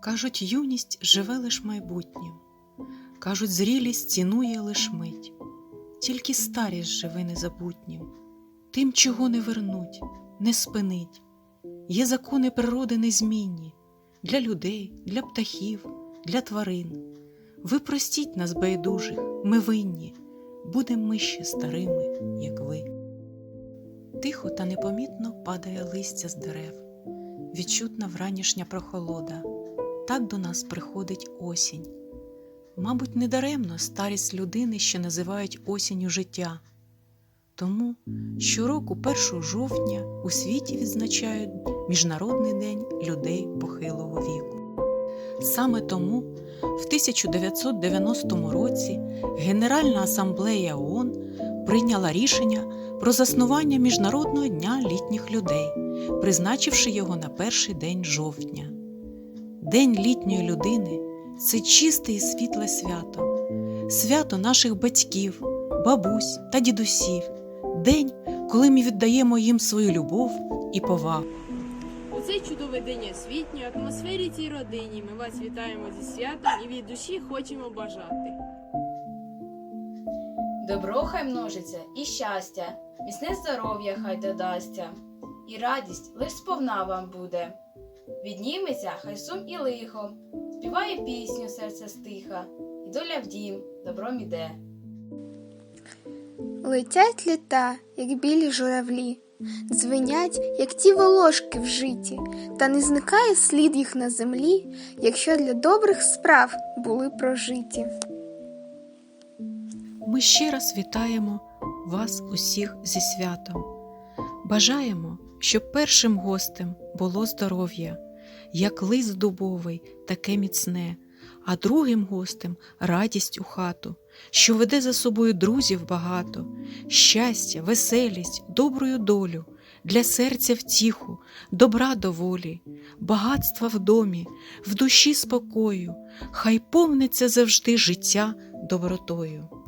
Кажуть, юність живе лиш майбутнім, кажуть, зрілість цінує лиш мить, тільки старість живе незабутнім, тим, чого не вернуть, не спинить. Є закони природи незмінні для людей, для птахів, для тварин. Ви простіть нас, байдужих, ми винні, будем ми ще старими, як ви. Тихо та непомітно падає листя з дерев, відчутна вранішня прохолода. Так до нас приходить осінь. Мабуть, недаремно старість людини ще називають осінню життя. Тому щороку 1 жовтня у світі відзначають Міжнародний день людей похилого віку. Саме тому в 1990 році Генеральна асамблея ООН прийняла рішення про заснування Міжнародного дня літніх людей, призначивши його на перший день жовтня. День літньої людини це чисте і світле свято, свято наших батьків, бабусь та дідусів, день, коли ми віддаємо їм свою любов і повагу. У цей чудовий день освітньої атмосфері цій родині ми вас вітаємо зі святом і від душі хочемо бажати. Добро хай множиться і щастя, міцне здоров'я хай додасться, і радість лиш сповна вам буде. Відніметься хай сум і лихо, співає пісню серце стиха, і доля в дім добром іде. Летять літа, як білі журавлі, дзвенять, як ті волошки в житі, та не зникає слід їх на землі, якщо для добрих справ були прожиті. Ми ще раз вітаємо вас усіх зі святом. Бажаємо, щоб першим гостем було здоров'я, як лист дубовий, таке міцне, а другим гостем радість у хату, що веде за собою друзів багато, щастя, веселість, добрую долю, для серця втіху, добра доволі, багатства в домі, в душі спокою, хай повниться завжди життя добротою.